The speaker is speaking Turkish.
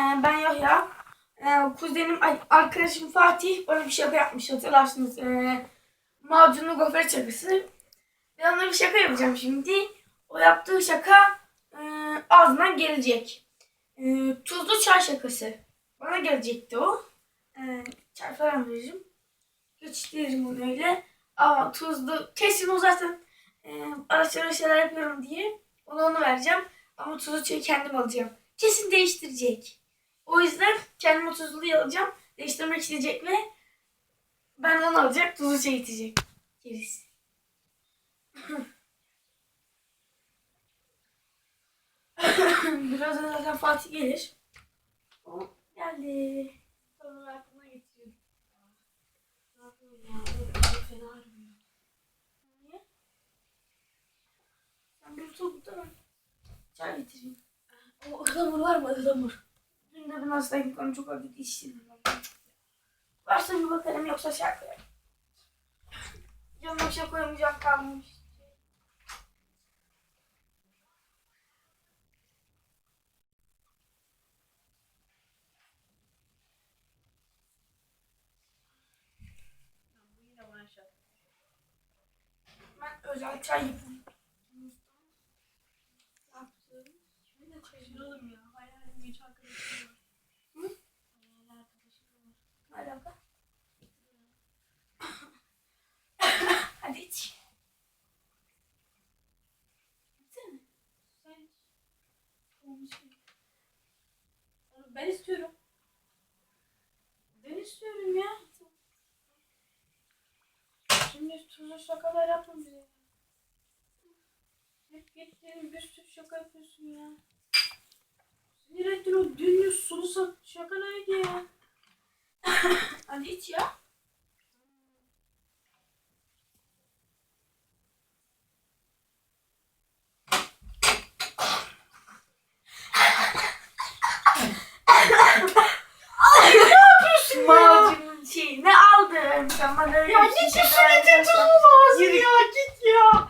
Ee, ben Yahya. Ee, kuzenim, arkadaşım Fatih bana bir şaka yapmış hatırlarsınız. Ee, macunlu gofret şakası. Ben ona bir şaka yapacağım şimdi. O yaptığı şaka e, ağzından gelecek. E, tuzlu çay şakası. Bana gelecekti o. E, çay falan veririm. Geçiştiririm onu öyle. Ama tuzlu, kesin o zaten e, araç şeyler yapıyorum diye ona onu vereceğim. Ama tuzlu çayı kendim alacağım. Kesin değiştirecek. O yüzden kendim o tuzluyu alacağım. Değiştirmek isteyecek ve ben onu alacak, tuzlu çay içecek. Gerisi. Birazdan zaten Fatih gelir. O geldi. Sonra aklıma getiriyorum. Ne yapayım ya? Böyle fena ağrımıyor. Niye? Sen bir tut burada ben çay getireyim. O ıhlamur var mı ıhlamur? Dün de ben hastayım. Kanım çok acıdı içtim. Varsa bir bakarım yoksa şey koyarım. Canıma bir şey koyamayacağım şaka. Ben özel çay yapıyorum. Yaptım. Şimdi de şaşıralım ya. Hayalim geç arkadaşım var. Ben istiyorum. Ben istiyorum ya. Şimdi tuzlu şakalar yapma bize. Hep gittiğin bir sürü şaka yapıyorsun ya. Sinir ettin o dünlü sulu sa- şaka neydi ya? Hadi iç ya. güzelmiş ama ne? Ya git şu sürecin tuzu ya git ya.